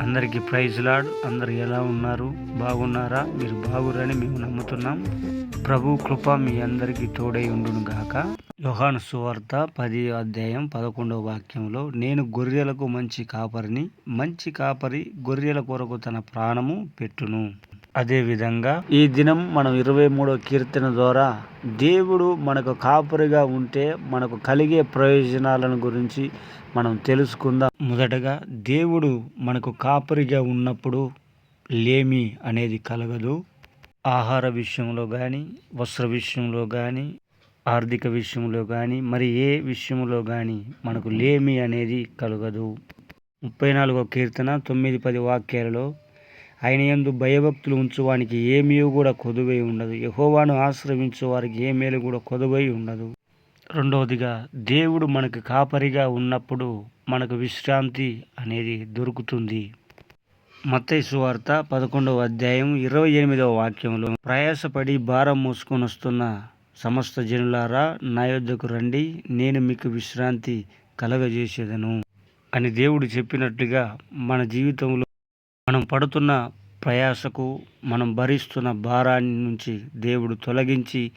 అందరికీ praise lord. అందరు ఎలా ఉన్నారు? బాగున్నారా? మీరు బాగురని మేము నమ్ముతున్నాం. ప్రభు కృప మీ అందరికీ తోడై ఉండును గాక. యోహాను సువార్త పది అధ్యాయం పదకొండవ వాక్యంలో నేను గొర్రెలకు మంచి కాపరిని మంచి కాపరి గొర్రెల కొరకు తన ప్రాణము పెట్టును. అదే విధంగా ఈ దినం మనం ఇరవై మూడో కీర్తన ద్వారా దేవుడు మనకు కాపరిగా ఉంటే మనకు కలిగే ప్రయోజనాలను గురించి మనం తెలుసుకుందాం. మొదటగా దేవుడు మనకు కాపరిగా ఉన్నప్పుడు లేమి అనేది కలగదు. ఆహార విషయంలో కానీ వస్త్ర విషయంలో కానీ ఆర్థిక విషయంలో కానీ మరి ఏ విషయంలో కానీ మనకు లేమి అనేది కలగదు. ముప్పై నాలుగో కీర్తన తొమ్మిది పది వాక్యాలలో ఆయన ఎందు భయభక్తులు ఉంచువానికి ఏమీ కూడా కొదువై ఉండదు. యహోవాను ఆశ్రయించే వారికి ఏ మేలు కూడా కొదువై ఉండదు. రెండవదిగా దేవుడు మనకు కాపరిగా ఉన్నప్పుడు మనకు విశ్రాంతి అనేది దొరుకుతుంది. మత్తైసు వార్త పదకొండవ అధ్యాయం ఇరవై ఎనిమిదవ వాక్యంలో ప్రయాసపడి భారం మోసుకొని వస్తున్న సమస్త జనులారా నా యొద్దకు రండి నేను మీకు విశ్రాంతి కలగజేసేదను అని దేవుడు చెప్పినట్లుగా మన జీవితంలో మనం పడుతున్న ప్రయాసకు మనం భరిస్తున్న భారాన్ని నుంచి దేవుడు తొలగించి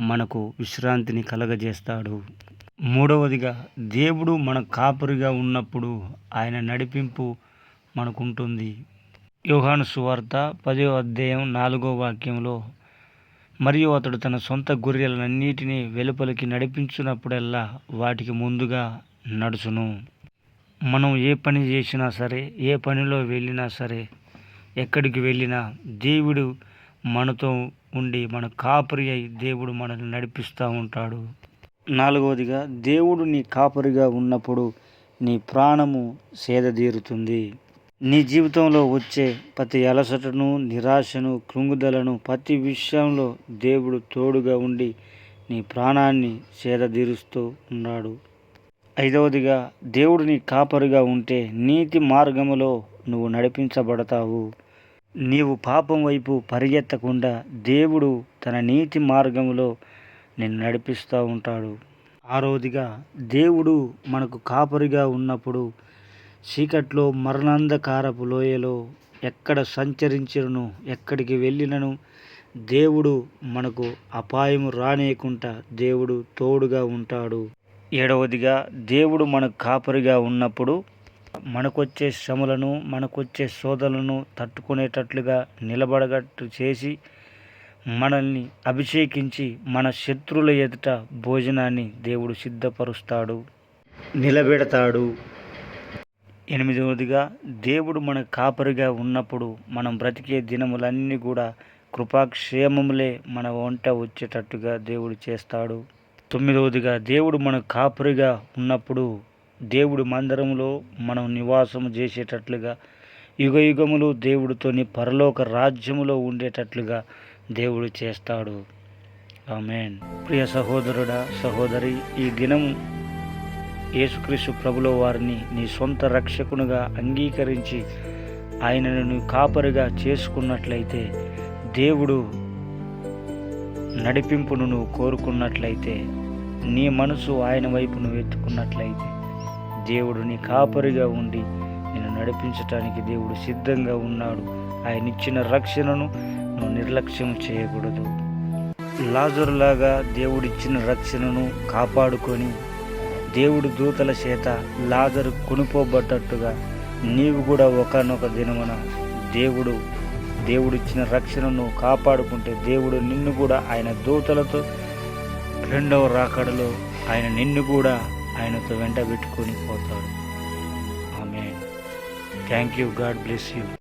మనకు విశ్రాంతిని కలగజేస్తాడు. మూడవదిగా దేవుడు మన కాపురిగా ఉన్నప్పుడు ఆయన నడిపింపు మనకుంటుంది. యోహాను సువార్త పదో అధ్యాయం నాలుగో వాక్యంలో మరియు అతడు తన సొంత గొర్రెలన్నిటినీ వెలుపలికి నడిపించినప్పుడల్లా వాటికి ముందుగా నడుచును. మనం ఏ పని చేసినా సరే ఏ పనిలో వెళ్ళినా సరే ఎక్కడికి వెళ్ళినా దేవుడు మనతో ఉండి మన కాపరి అయి దేవుడు మనల్ని నడిపిస్తూ ఉంటాడు. నాలుగవదిగా దేవుడు నీ కాపరిగా ఉన్నప్పుడు నీ ప్రాణము సేదతీరుతుంది. నీ జీవితంలో వచ్చే ప్రతి అలసటను నిరాశను కృంగుదలను ప్రతి విషయంలో దేవుడు తోడుగా ఉండి నీ ప్రాణాన్ని సేదతీరుస్తూ ఉన్నాడు. ఐదవదిగా దేవుడు నీ కాపరిగా ఉంటే నీతి మార్గములో నువ్వు నడిపించబడతావు. నీవు పాపం వైపు పరిగెత్తకుండా దేవుడు తన నీతి మార్గములో నిన్ను నడిపిస్తూ ఉంటాడు. ఆరోదిగా దేవుడు మనకు కాపరిగా ఉన్నప్పుడు చీకట్లో మరణాంధకారపు లోయలో ఎక్కడ సంచరించినను ఎక్కడికి వెళ్ళినను దేవుడు మనకు అపాయము రానేయకుండా దేవుడు తోడుగా ఉంటాడు. ఏడవదిగా దేవుడు మనకు కాపరిగా ఉన్నప్పుడు మనకొచ్చే శ్రమలను మనకొచ్చే శోధనలను తట్టుకునేటట్లుగా నిలబడగట్టు చేసి మనల్ని అభిషేకించి మన శత్రువుల ఎదుట భోజనాన్ని దేవుడు సిద్ధపరుస్తాడు. నిలబెడతాడు. ఎనిమిదవదిగా దేవుడు మన కాపరిగా ఉన్నప్పుడు మనం బ్రతికే దినములన్నీ కూడా కృపాక్షేమములే మన వంట వచ్చేటట్టుగా దేవుడు చేస్తాడు. తొమ్మిదవదిగా దేవుడు మనకు కాపరిగా ఉన్నప్పుడు దేవుడు మందిరంలో మనం నివాసం చేసేటట్లుగా యుగ యుగములు దేవుడితోని పరలోక రాజ్యములో ఉండేటట్లుగా దేవుడు చేస్తాడు. ఆమెన్. ప్రియ సహోదరుడా సహోదరి ఈ దినం యేసుక్రీస్తు ప్రభులో వారిని నీ సొంత రక్షకునిగా అంగీకరించి ఆయనను కాపరిగా చేసుకున్నట్లయితే దేవుడు నడిపింపును నువ్వు కోరుకున్నట్లయితే నీ మనసు ఆయన వైపు నువ్వు ఎత్తుకున్నట్లయితే దేవుడు నీ కాపరిగా ఉండి నిన్ను నడిపించటానికి దేవుడు సిద్ధంగా ఉన్నాడు. ఆయన ఇచ్చిన రక్షణను నువ్వు నిర్లక్ష్యం చేయకూడదు. లాజరులాగా దేవుడిచ్చిన రక్షణను కాపాడుకొని దేవుడు దూతల చేత లాజరు కొనుకోబడ్డట్టుగా నీవు కూడా ఒకనొక దినమున దేవుడు దేవుడిచ్చిన రక్షణను కాపాడుకుంటే దేవుడు నిన్ను కూడా ఆయన దూతలతో రెండవ రాకడలో ఆయన నిన్ను కూడా ఆయనతో వెంట పెట్టుకొని పోతాడు. ఆమె thank you God bless you